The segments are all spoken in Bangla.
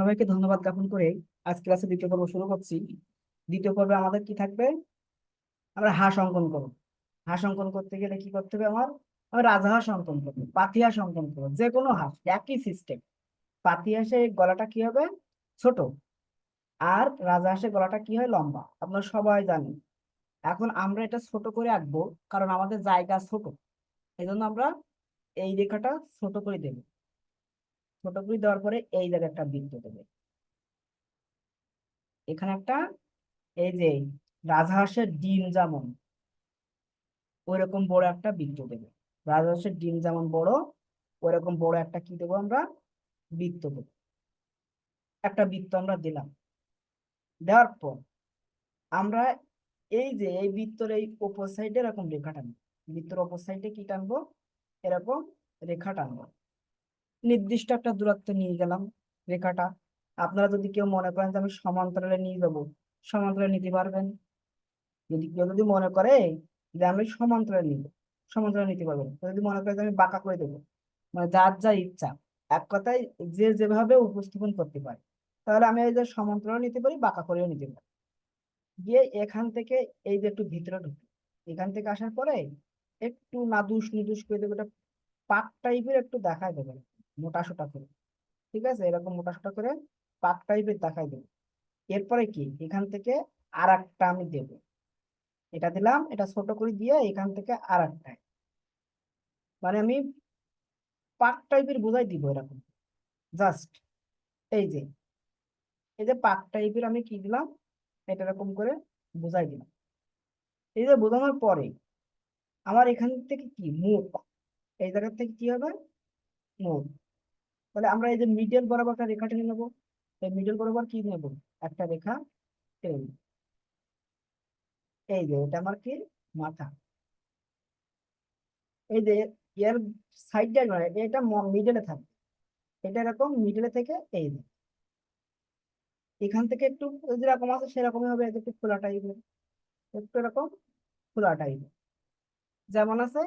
সবাইকে ধন্যবাদ জ্ঞাপন করে আজ ক্লাসে দ্বিতীয় পর্ব শুরু করছি। দ্বিতীয় পর্বে আমাদের কি থাকবে? আমরা হাঁস অঙ্কন করব। হাঁস অঙ্কন করতে গেলে কি করতে হবে আমার? আমার রাজহাঁস অঙ্কন করব, পাতি হাঁস অঙ্কন করব, যে কোনো হাঁস, একই সিস্টেম পাতি হাঁসের গলাটা কি হবে? ছোট। আর রাজহাঁসের গলাটা কি হয়? লম্বা। আপনারা সবাই জানেন। এখন আমরা এটা ছোট করে আঁকবো, কারণ আমাদের জায়গা ছোট। এই জন্য আমরা এই রেখাটা ছোট করে দেব। ছোট করে দেওয়ার পরে এই জায়গায় একটা বৃত্ত দেবে। এখানে একটা, এই যে রাজহাঁসের ডিম যেমন, ওইরকম বড় একটা বৃত্ত দেবে। রাজহাঁসের ডিম যেমন বড়, ওইরকম বড় একটা কি দেবো আমরা? বৃত্ত দেবো। একটা বৃত্ত আমরা দিলাম। দেওয়ার পর আমরা এই যে এই বৃত্তর এই ওপর সাইডে এরকম রেখা টানবো। বৃত্তর ওপর সাইডে কি টানবো? এরকম রেখা টানবো। নির্দিষ্ট একটা দূরত্ব নিয়ে গেলাম রেখাটা। আপনারা যদি কেউ মনে করেন যে আমি সমান্তরালে নিয়ে যাব, সমান্তরালে নিতে পারবেন। যদি কেউ যদি মনে করে যে আমি সমান্তরালে নিব, সমান্তরালে নিতে পারবেন। যদি মনে করে যে আমি বাঁকা করে দেবো মানে যার যা ইচ্ছা, এক কথায় যে যেভাবে উপস্থাপন করতে পারে, তাহলে আমি এই যে সমান্তরালে নিতে পারি, বাঁকা করেও নিতে পারি। গিয়ে এখান থেকে এই যে একটু ভিতরে ঢুকি, এখান থেকে আসার পরে একটু নাদুস নুদুস করে দেবো এটা পাক টাইপের একটু দেখায় দেবে মোটা সোটা করে, ঠিক আছে? এরকম মোটা সোটা করে পাক টাইপের দেখাই দেবে। এরপরে কি? এখান থেকে আর আমি দেব। এটা দিলাম, এটা ছোট করে দিয়ে এখান থেকে আর একটা মানে আমি পাক টাইপের বোঝাই দিব এরকম। জাস্ট এই যে এই যে পাক টাইপের আমি কি দিলাম? এটা এরকম করে বোঝাই দিলাম। এই যে বোঝানোর পরে আমার এখান থেকে কি? মুখ। এই জায়গা থেকে কি হবে? মুখ। তাহলে আমরা এই যে মিডল বরাবর একটা রেখা টেনে নেব। এই মিডল বরাবর কি নেব? একটা রেখা টেনে। এই যে এটা আমার কি? মাথা। এই যে এর সাইডটা নয়, এটা মিডলে থাকবে। এটা এরকম মিডলে থেকে এই যে। এখান থেকে একটু যেরকম আছে সেরকমই হবে একটু খোলা টাইপের একটু এরকম খোলা টাইপের যেমন আছে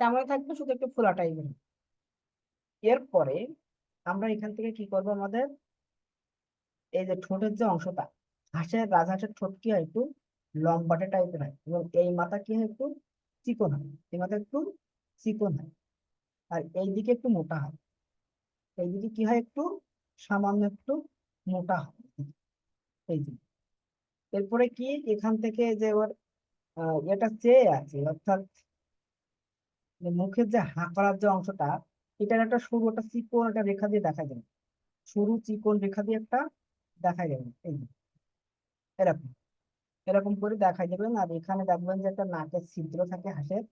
তেমনই থাকবে, শুধু একটু খোলা টাইপের এরপরে আমরা এখান থেকে কি করব আমাদের? এই যে ঠোঁটের যে অংশটা হাঁসের রাজহাঁসের ঠোঁট কি হয় একটু লম্বাটে টাইপের হয় এবং এই মাথা কি হয় একটু চিকন হয়, এই মাথা একটু চিকন হয়। আর এই দিকে একটু মোটা হয়। এই দিকে কি হয় একটু? সামান্য একটু মোটা হয়। এই যে। এরপরে কি? এখান থেকে যে ওর এটা চেয়ে আছে, অর্থাৎ মুখের যে হাঁ করার যে অংশটা এটার একটা সরু একটা চিকন একটা রেখা দিয়ে দেখা যাবে। সরু চিকন রেখা দিয়ে একটা দেখা যাবে, এই এরকম। এরকম করে দেখা যাবেন আর এখানে দেখবেন যে একটা নাকের ছিদ্র থাকে হাঁসের।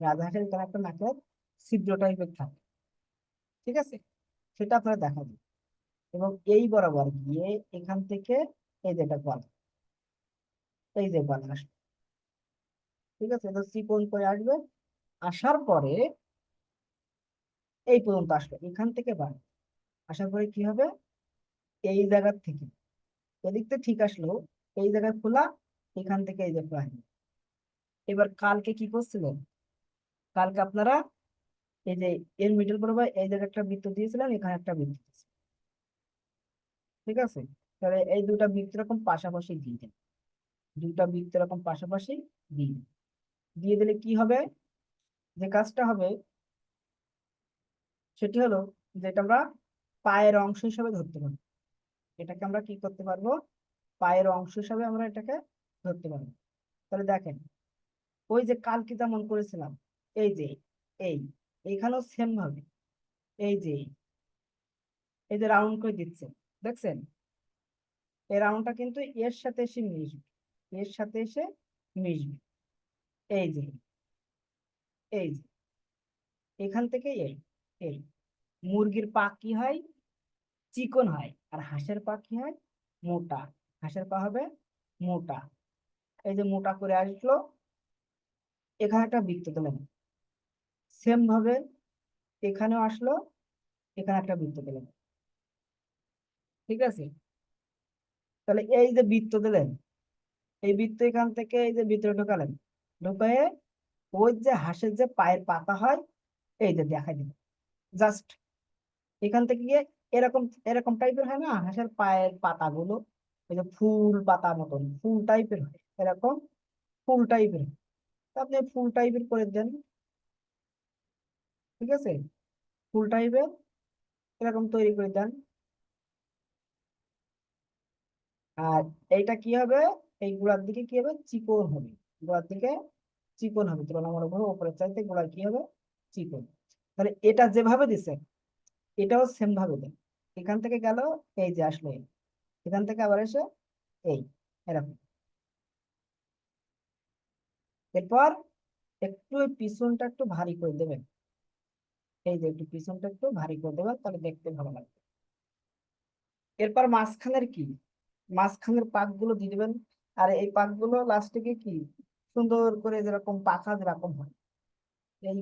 রাজহাঁসের এখানে একটা নাকের ছিদ্র টাইপের থাকে। ঠিক আছে? সেটা আপনারা দেখা যাবে। এবং এই বরাবর গিয়ে এখান থেকে এই যে এটা গলা এই যে গলা ঠিক আছে? এটা চিকন করে আসবে। আসার পরে এই পর্যন্ত আসবে এখান থেকে বাড়বে আসার পরে কি হবে? এই জায়গার থেকে। এদিক থেকে ঠিক আসলো। এই জায়গায় খোলা, এখান থেকে এই যে খোলা এবার কালকে কি করছিলেন কালকে আপনারা এই যে এর মিডল বরাবর এই জায়গায় একটা বৃত্ত দিয়েছিলেন, এখানে একটা বৃত্ত ঠিক আছে? তাহলে এই দুটা বৃত্ত এরকম পাশাপাশি দিয়ে দেন। দুটা বৃত্ত এরকম পাশাপাশি দিয়ে। দিয়ে দিলে কি হবে? যে কাজটা হবে সেটি হলো যেটা আমরা পায়ের অংশ হিসাবে ধরতে পারব। এটাকে আমরা কি করতে পারব? পায়ের অংশ হিসাবে আমরা এটাকে ধরতে পারব। তাহলে দেখেন, ওই যে কালকে যেমন করেছিলাম, এই যে, এই, এইখানেও সেম ভাবে, এই যে। এই যে রাউন্ড করে দিচ্ছে, দেখছেন? এই রাউন্ডটা কিন্তু এর সাথে এসে মিশবে, এর সাথে এসে মিশবে। এই যে এই যে, এখান থেকে এই এই মুরগির পা কি হয়? চিকন হয়। আর হাঁসের পা কি হয়? মোটা। হাঁসের পা হবে মোটা। এই যে মোটা করে আসলো, এখানে একটা বৃত্ত দিলাম সেম ভাবে এখানেও আসলো, এখানে একটা বৃত্ত দিলাম ঠিক আছে? তাহলে এই যে বৃত্ত দিলেন এই বৃত্ত এখান থেকে এই যে ভিতরে ঢোকালেন, ঢুকায়ে ওই যে হাঁসের যে পায়ের পাতা হয়, এই যে দেখাই দিল জাস্ট এখান থেকে গিয়ে এরকম এরকম টাইপের হয় না? হাঁসের পায়ের পাতাগুলো এই যে ফুল পাতা মতন, ফুল টাইপের হয়, এরকম ফুল টাইপের আপনি ফুল টাইপের করে দেন, ঠিক আছে? ফুল টাইপের এরকম তৈরি করে দেন। আর এইটা কি হবে? এই গোড়ার দিকে কি হবে? চিকন হবে। গোড়ার দিকে চিকন হবে। তুলনামূলক ভাবে উপরের চাইতে গোড়া কি হবে? চিকন। তাহলে এটা যেভাবে দিছে এটাও সেম ভাবে দেন। এখান থেকে গেল, এই যে আসলো এই। এখান থেকে আবার এসে এই, এরকম। এরপর একটু পিছনটা একটু ভারী করে দেবেন। এই যে একটু পিছনটা একটু ভারী করে দেবেন, তাহলে দেখতে ভালো লাগবে। এরপর মাঝখানের কি? মাঝখানের পাকগুলো দিয়ে দিবেন। আর এই পাকগুলো লাস্টে গিয়ে কি? সুন্দর করে যেরকম পাখা যেরকম হয়। এই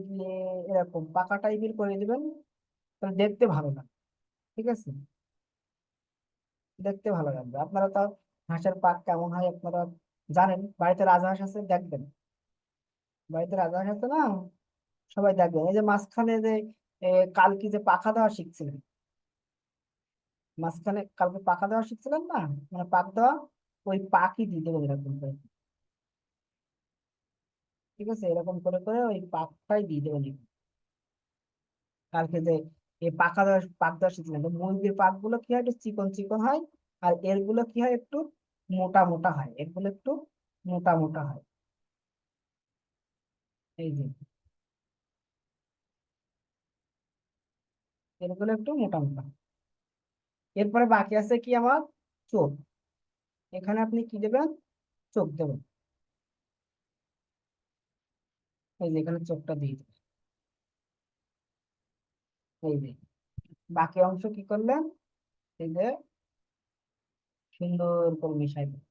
এরকম পাকা টাইপের করে দিবেন। তাহলে দেখতে ভালো লাগবে, ঠিক আছে? দেখতে ভালো লাগবে। আপনারা তো হাঁসের পাক কেমন হয় আপনারা জানেন। বাড়িতে রাজহাঁস আছে, দেখবেন। বাড়িতে রাজহাঁস আছে না, সবাই দেখবেন। এই যে মাঝখানে যে কালকে যে পাখা দেওয়া শিখছিলেন। মাঝখানে কালকে পাখা দেওয়া শিখছিলেন না? মানে পাক দেওয়া, ওই পাকই দিয়ে দেবেন এরকম করে ঠিক আছে? এরকম করে করে ওই পাকটাই দিয়ে দেবেন কালকে যে এই পাকা দেওয়া পাক দেওয়া শিখছিলেন তো মুরগির পাকগুলো কি হয়? একটু চিকন চিকন হয় আর এরগুলো কি হয়? একটু মোটা মোটা হয়। এগুলো একটু মোটা মোটা হয়। এই যে। এরগুলো একটু মোটা মোটা এরপরে বাকি আছে কি আমার? চোখ। এখানে আপনি কি দেবেন? চোখ দেবেন। এই যে এখানে চোখটা দিয়ে দেবেন এই বাকি অংশ কি করলেন? এই যে, সুন্দর করে মিশাই দেবেন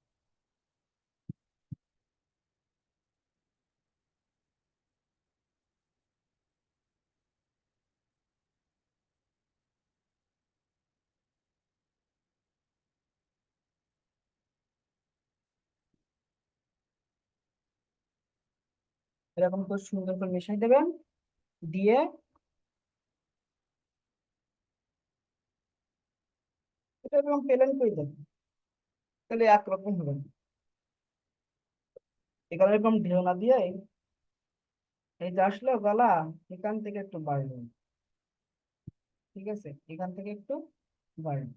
এরকম করে সুন্দর করে মিশাই দেবেন, দিয়ে এটা এরকম প্লেন করে দেবেন তাহলে একরকম হবে। এখানে এরকম ঢেউ না দিয়ে এই যে আসলো গলা, এখান থেকে একটু বাড়বে ঠিক আছে? এখান থেকে একটু বাড়বে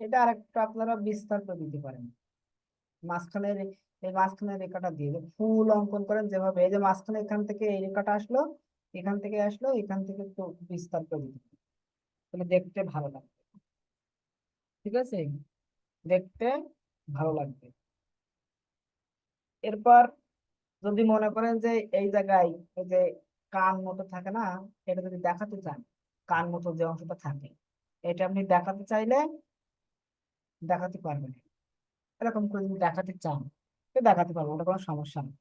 এটা আরেকটু আপনারা বিস্তার করে দিতে পারেন। মাঝখানে এই মাঝখানে রেখাটা দিয়ে ফুল অঙ্কন করেন যেভাবে, এই যে মাঝখানে এখান থেকে এই রেখাটা আসলো, এখান থেকে আসলো, এখান থেকে একটু বিস্তার করে দিতে তাহলে দেখতে ভালো লাগবে। ঠিক আছে? দেখতে ভালো লাগবে। এরপর যদি মনে করেন যে এই জায়গায় এই যে কান মতো থাকে না, এটা যদি দেখাতে চান, কান মতো যে অংশটা থাকে, এটা আপনি দেখাতে চাইলে দেখাতে পারবেন। এরকম করে যদি দেখাতে চান দেখাতে পারব? ওটা কোনো সমস্যা নেই।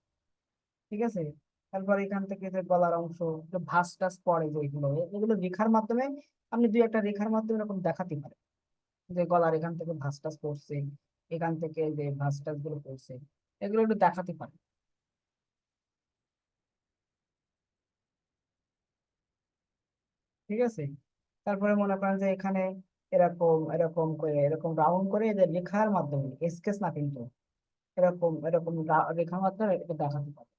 ঠিক আছে? তারপর এখান থেকে যে গলার অংশ ভাঁজ টাস পড়ে যে এগুলো এগুলো রেখার মাধ্যমে আপনি দুই একটা রেখার মাধ্যমে এরকম দেখাতে পারেন। যে গলার এখান থেকে ভাস টাস পড়ছে, এখান থেকে যে ভাস টাসগুলো পড়ছে, এগুলো একটু দেখাতে পারেন। ঠিক আছে? তারপরে মনে করেন যে এখানে এরকম এরকম করে, এরকম রাউন্ড করে এদের লেখার মাধ্যমে স্কেচ না কিন্তু এরকম এরকম রা- রেখার মাধ্যমে এটা দেখাতে পারে।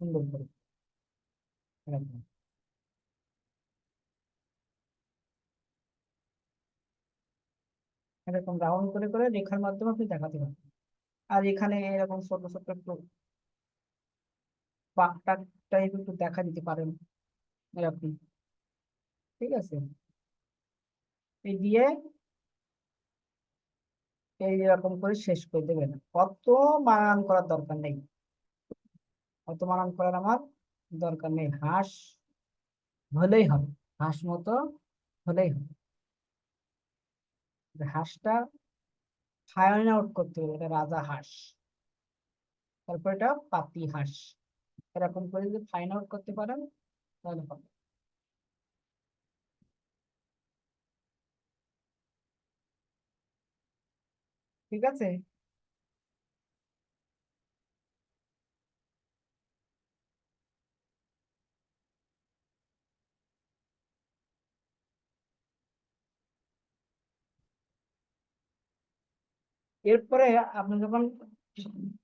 সুন্দর করে। এরকম। এরকম রাউন্ড করে করে রেখার মাধ্যমে আপনি দেখাতে পারেন আর এখানে এরকম ছোট ছোট একটু পাকটা টাইপ একটু দেখা দিতে পারেন এরকম। ঠিক আছে? এই দিয়ে এইরকম করে শেষ করে দেবেন। অত বানান করার দরকার নেই। অত বানান করার আমার দরকার নেই। হাঁস হলেই হবে। হাঁস মতো হলেই হবে। হাঁসটা ফাইন আউট করতে হবে, এটা রাজা হাঁস। তারপর এটা পাতি হাঁস। এরকম করে যদি ফাইন আউট করতে পারেন, তাহলে হবে। ঠিক আছে? এরপরে আপনি যখন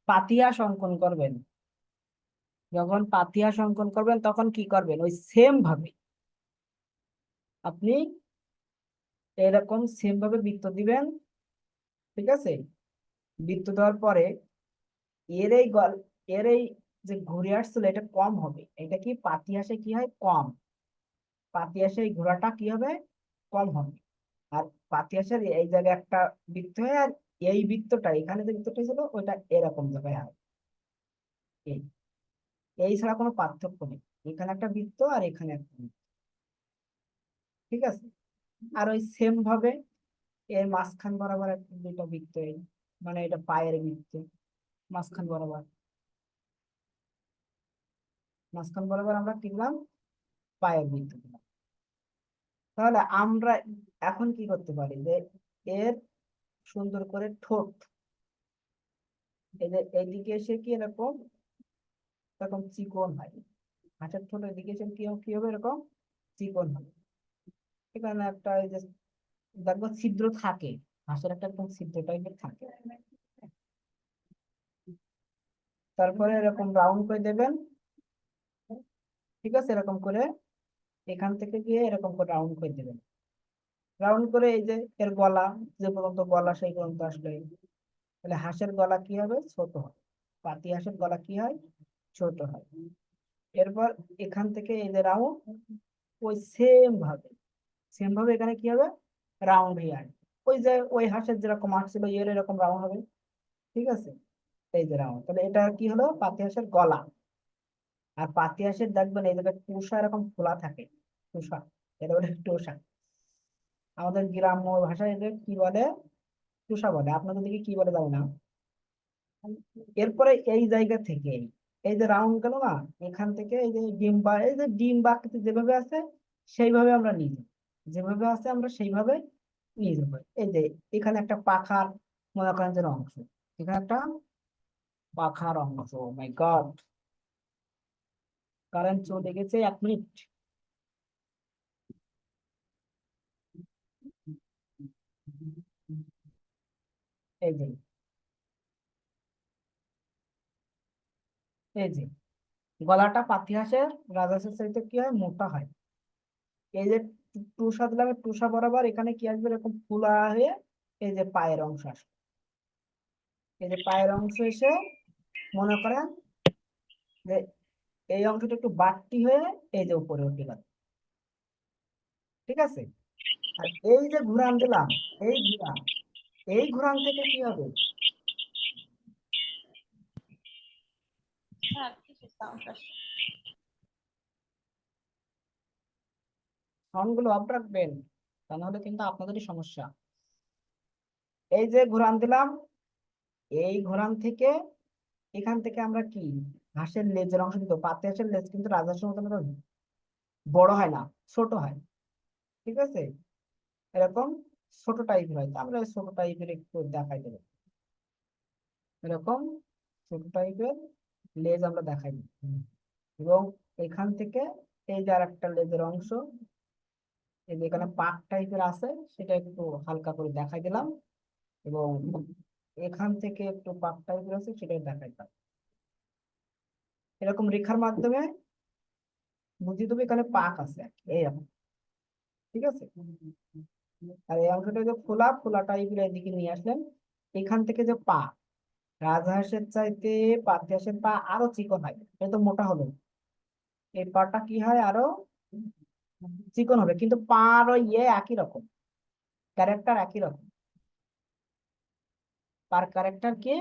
পাতিয়া সংকন করবেন, যখন পাতিয়া সংকন করবেন, তখন কি করবেন? ওই সেম ভাবে আপনি এরকম সেম ভাবে বৃত্ত দিবেন ঠিক আছে? বৃত্ত দেওয়ার পরে এর এই গল, এর এই যে ঘুরে আসছিল, এটা কম হবে। এটা কি? পাতিয়াসে কি হয়? কম। পাতিয়াসে এই ঘোড়াটা কি হবে? কম হবে। আর পাতিয়াসের এই জায়গায় একটা বৃত্ত হয়, আর এই বৃত্তটা, এখানে যে বৃত্তটা ছিল, ওইটা এরকম জায়গায় হয়। এই এই ছাড়া কোনো পার্থক্য নেই। এখানে একটা বৃত্ত আর এখানে একটা বৃত্ত। ঠিক আছে? আর ওই সেম ভাবে এর মাঝখান বরাবর দুটো বৃত্ত এই মানে এটা পায়ের বৃত্ত মাঝখান বরাবর। মাঝখান বরাবর আমরা কি দিলাম পায়ের বৃত্ত দিলাম তাহলে আমরা এখন কি করতে পারি? যে এর সুন্দর করে ঠোঁট যে এদিকে এসে কি এরকম এরকম চিকন হয়। হাতের ঠোঁট এদিকে এসে কি হবে? এরকম চিকন হবে। এখানে একটা যে দেখব ছিদ্র থাকে হাঁসের একটা এরকম ছিদ্র টাইপের থাকে। তারপরে এরকম রাউন্ড করে দেবেন। ঠিক আছে? এরকম করে এখান থেকে গিয়ে এরকম করে রাউন্ড করে দেবেন। রাউন্ড করে এই যে এর গলা, যে পর্যন্ত গলা সেই পর্যন্ত আসলে তাহলে হাঁসের গলা কি হবে? ছোট হয়। পাতি হাঁসের গলা কি হয়? ছোট হয়। এরপর এখান থেকে এই যে রাউন্ড ওই সেম ভাবে সেম ভাবে এখানে কি হবে? রাউন্ড হয়ে আসবে ওই যে, ওই হাঁসের যেরকম আসছিল এর এরকম রাউন্ড হবে। ঠিক আছে? এই যে রাউন্ড তাহলে এটা কি হলো? পাতি হাঁসের গলা। আর পাতি হাঁসের দেখবেন, এই জায়গায় টুসা এরকম খোলা থাকে। টুসা এটা বলে টুসা। আমাদের গ্রাম্য ভাষায় এদের কি বলে? টুসা বলে। আপনাদের দিকে কি বলে জানি না। এরপরে এই জায়গা থেকে, এই যে রাউন্ড গেল না, এখান থেকে এই যে ডিম বা এই যে ডিম যেভাবে আছে, সেইভাবে আমরা যাব যেভাবে আছে আমরা সেইভাবে নিয়ে যাব এই যে এখানে একটা পাখার মনে করেন যে অংশ, এখানে একটা পাখার অংশ মাই গড কারেন্ট চলে গেছে এক মিনিট এই যে এই যে, গলাটা পাতি হাঁসের রাজহাঁসের কি হয়? মোটা হয়। এই যে টুসা দিলাম টুসা বরাবর এখানে কি আসবে? এরকম ফুলা হয়ে এই যে পায়ের অংশ আসবে। এই যে পায়ের অংশ এসে মনে করেন যে এই অংশটা একটু বাড়তি হয়ে এই যে উপরে উঠে গেল। ঠিক আছে? আর এই যে ঘুরান দিলাম, এই ঘুরান এই ঘুরান থেকে কি হবে? হ্যাঁ কিসের সাউন্ড আসছে সাউন্ডগুলো অফ রাখবেন তা নাহলে কিন্তু আপনাদেরই সমস্যা। এই যে ঘোরান দিলাম, এই ঘোরান থেকে এখান থেকে আমরা কি? হাঁসের লেজের অংশ দিতে পাতি হাঁসের লেজ কিন্তু রাজহাঁসের মতন বড় হয় না, ছোট হয়। ঠিক আছে? এরকম ছোট টাইপের হয়। আমরা ছোট টাইপের একটু দেখাই দেবো। এরকম ছোট টাইপের লেজ আমরা দেখাই এবং এখান থেকে এই যে আর একটা লেজের অংশ এই যে এখানে পাক টাইপের আছে, সেটা একটু হালকা করে দেখাই দিলাম এবং এখান থেকে একটু পাক টাইপের আছে সেটা দেখাই দিলাম। এরকম রেখার মাধ্যমে বুঝিয়ে দেবো এখানে পাক আছে এইরকম ঠিক আছে? আর এই অংশটা যে ফোলা ফোলা টাইপের এদিকে নিয়ে আসলেন, এখান থেকে যে পা, রাজহাঁসের চাইতে পাতি হাঁসের পা আরও চিকন হয়, এটা মোটা হলো এই পাটা কি হয় আরও চিকন হবে কিন্তু পা আর ওই ইয়ে একই রকম ক্যারেক্টার একই রকম। পার ক্যারেক্টার কি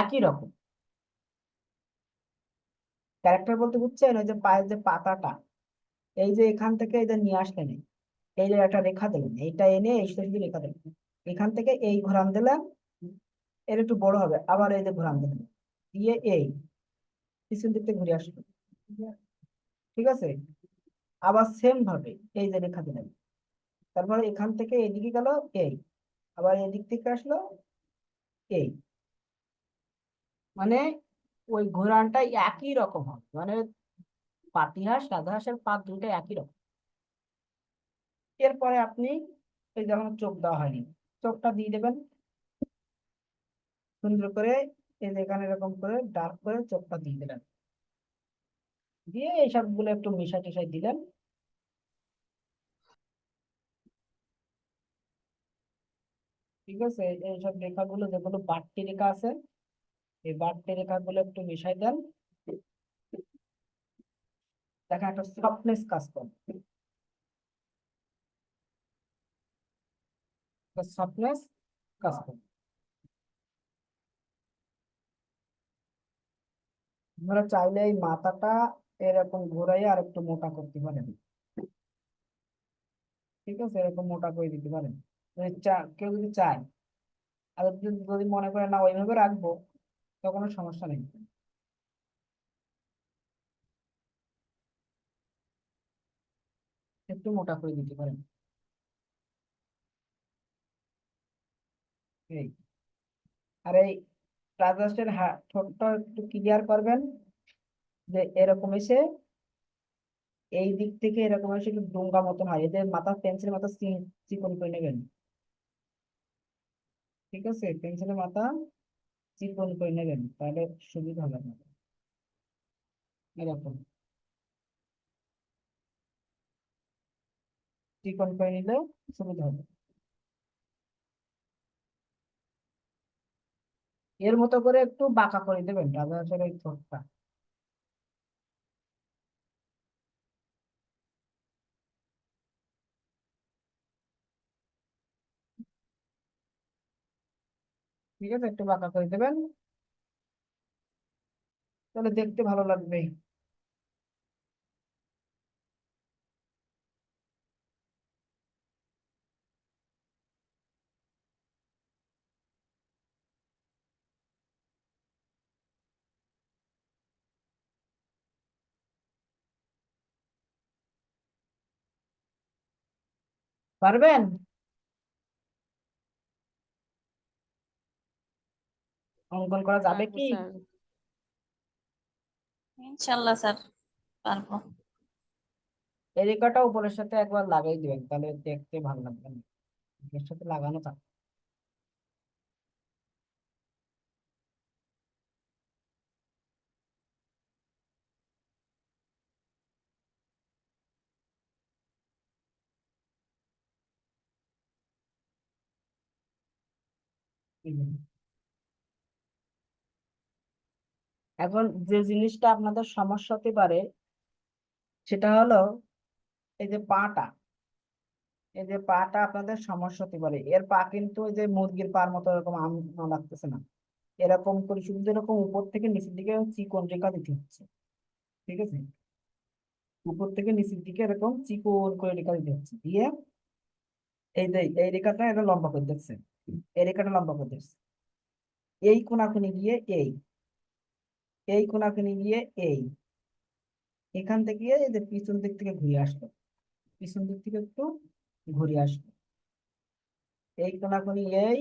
একই রকম। ক্যারেক্টার বলতে বুঝছেন ওই যে পায়ের যে পাতাটা এই যে এখান থেকে এই যে নিয়ে আসলেন এই, যে একটা রেখা দিলেন এইটা এনে এই সোজা রেখা দিলেন এখান থেকে এই ঘোরান দিলেন এর একটু বড় হবে আবার এই যে ঘোরান দিলেন দিয়ে এই পিছন দিক থেকে ঘুরে আসবে ঠিক আছে? আবার সেম ভাবে এই যে রেখা দিলেন। তারপরে এখান থেকে এদিকে গেল এই আবার এদিক থেকে আসলো এই মানে ওই ঘোরানটা একই রকম হবে মানে পাতিহাঁস, রাজহাঁসের পা দুটো একই রকম। এরপরে আপনি এই যখন চোখ দেওয়া হয়নি, চোখটা দিয়ে দেবেন। সুন্দর করে এই যে এখানে এরকম করে ডার্ক করে চোখটা দিয়ে দিলেন দিয়ে এই সবগুলো একটু মিশাই টিশাই দিলেন ঠিক আছে, এই সব রেখাগুলো যেগুলো বাড়তি রেখা আছে, এই বাড়তি রেখাগুলো একটু মিশাই দেন। দেখেন একটা সফটনেস কাজ করে। সফটনেস কাজ করে। আপনারা চাইলে এই মাথাটা এরকম ঘুরাইয়ে আর একটু মোটা করতে পারেন। ঠিক আছে? এরকম মোটা করে দিতে পারেন। কেউ যদি চায়, আর যদি মনে করে, না, ওইভাবে রাখব, তো কোনো সমস্যা নেই। একটু মোটা করে দিতে পারেন। এই। আর এই রাজাসের ঠোঁটটা একটু ক্লিয়ার করবেন। যে এরকম এসে এই দিক থেকে এরকম এসে একটু ডোঙ্গা মতন হয়। এদের মাথা পেন্সিলের মাথা চিকন করে নেবেন। ঠিক আছে? পেন্সিলের মাথা চিকন করে নেবেন, তাহলে সুবিধা হবে আপনাদের। এরকম। চিকন করে নিলে সুবিধা হবে। এর মতো করে একটু বাঁকা করে দেবেন রাজাহাঁসের ওই ঠোঁটটা ঠিক আছে? একটু বাঁকা করে দেবেন। তাহলে দেখতে ভালো লাগবে। পারবেন? অঙ্কন করা যাবে কি? স্যার। ইনশাল্লাহ স্যার পারব। এই রেখাটা উপরের সাথে একবার লাগাই দিবেন তাহলে দেখতে ভালো লাগবে এর সাথে লাগানো এই যে। এখন যে জিনিসটা আপনাদের সমস্যা হতে পারে, সেটা হলো এই যে পাটা, এই যে পাটা আপনাদের সমস্যা হতে পারে। এর পা কিন্তু ওই যে মুরগির পার মতো এরকম আম লাগতেছে না। এরকম করে শুধু এরকম উপর থেকে নিচের দিকে চিকন রেখা দিতে হচ্ছে, ঠিক আছে? উপর থেকে নিচের দিকে এরকম চিকন করে রেখা দিতে হচ্ছে। দিয়ে এই এই রেখাটা এটা লম্বা করে দিচ্ছে। এই রেখাটা লম্বা করে দিচ্ছে। এই কোনাকুনি গিয়ে এই। এই কোনাকুনি গিয়ে এই। এখান থেকে এই যে পিছন দিক থেকে ঘুরে আসলো, পিছন দিক থেকে একটু ঘুরে আসলো। এই কোনাকুনি এই,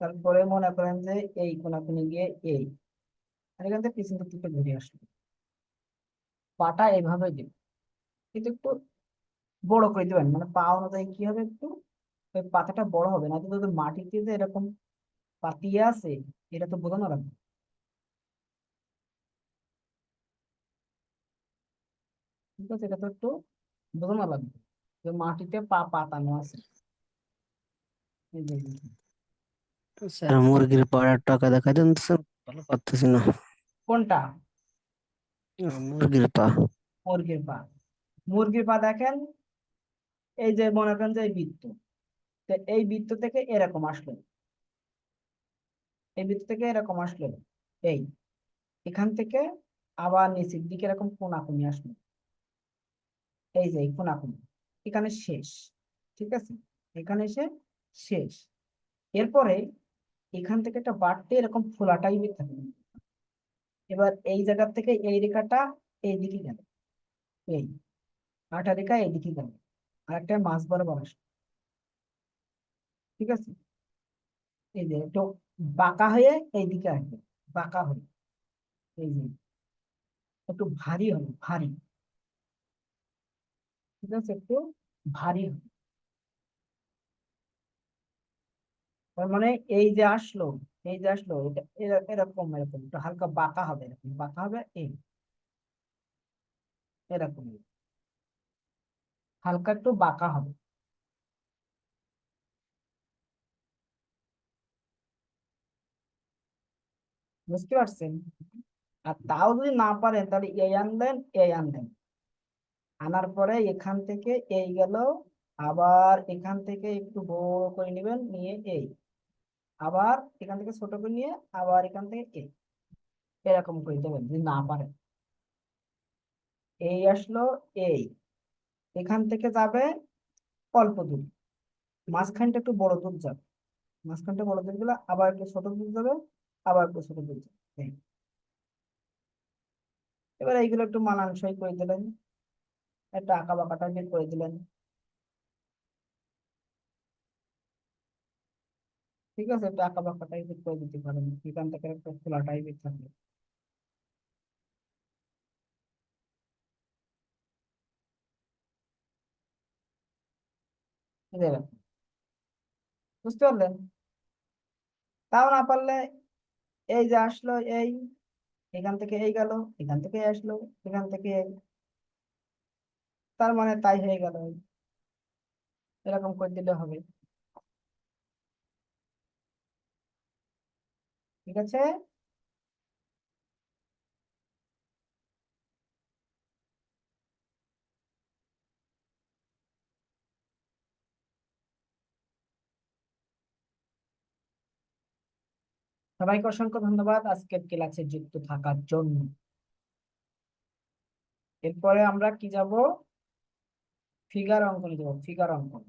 তারপরে মনে করেন যে এই কোনাকুনি গিয়ে এই, আর এখান থেকে পিছন দিক থেকে ঘুরে আসলো। পাটা এইভাবে দিবে কিন্তু একটু বড় করে দিবেন মানে পা অনুযায়ী কি হবে একটু? ওই পাতাটা বড় হবে না কিন্তু মাটিতে যে এরকম পাতিয়ে আছে, এটা তো বোঝানো লাগবে। ঠিক আছে? এটা তো একটু বোঝানো লাগবে যে মাটিতে পা পাতানো আছে। স্যার মুরগির পাড়ার টাকা দেখা দেন তো স্যার। ভালো পারতেছি না। কোনটা? মুরগির পা। মুরগির পা। মুরগির পা দেখেন এই যে মনে করেন যে এই বৃত্ত। তো এই বৃত্ত থেকে এরকম আসলো। এই বৃত্ত থেকে এরকম আসলো। এই এখান থেকে আবার নিচের দিকে এরকম কোনাকুনি আসলো। এই যে কোনাকুনি। এখানে শেষ, ঠিক আছে? এখানে এসে শেষ। এরপরে এখান থেকে একটা বাড়তে এরকম ফোলা টাইপের থাকে। এবার এই জায়গা থেকে এই রেখাটা এই দিকে গেল। এই আটা রেখা এই দিকে গেল। আর একটা মাছ বরাবর আসলো। ঠিক আছে? এই যে, একটু বাঁকা হয়ে এই দিকে আসবে। বাঁকা হয়ে। এই যে, একটু ভারী হবে, ভারী। ঠিক আছে? একটু ভারী তার মানে এই যে আসলো, এই যে আসলো, এটা এরকম এরকম, একটু হালকা বাঁকা হবে, এরকম, বাঁকা হবে, এই। এরকম। হালকা একটু বাঁকা হবে। বুঝতে পারছেন? আর তাও যদি না পারেন, তাহলে এই আনলেন এই আনলেন আনার পরে এখান থেকে এই গেল, আবার এখান থেকে একটু বড় করে নেবেন, নিয়ে এই আবার এখান থেকে ছোট করে নিয়ে আবার এখান থেকে এই এরকম করে দেবেন, যদি না পারেন। এই আসলো এই এখান থেকে যাবে অল্প দূর। মাঝখানটা একটু বড় দূর যাবে। মাঝখানটা বড় দূর গেলে আবার একটু ছোট দূর যাবে, আবার একটু ছোট দূর যাবে। এবার এইগুলো একটু মানানসই করে দিলেন। একটা আঁকা বাঁকা টাইপের করে দিলেন ঠিক আছে, একটা আঁকা বাঁকা টাইপের করে দিতে পারেন, এখান থেকে একটা খোলা টাইপের থাকবে। বুঝতে পারলেন তাও না পারলে এই যে আসলো এই, এখান থেকে এই গেল, এখান থেকে আসলো, এখান থেকে তার মানে তাই হয়ে গেল। এরকম করে দিলে হবে। ঠিক আছে? সবাইকে অসংখ্য ধন্যবাদ আজকের ক্লাসে যুক্ত থাকার জন্য। এরপরে আমরা কি যাব? ফিগার অঙ্কনে যাব ফিগার অঙ্কন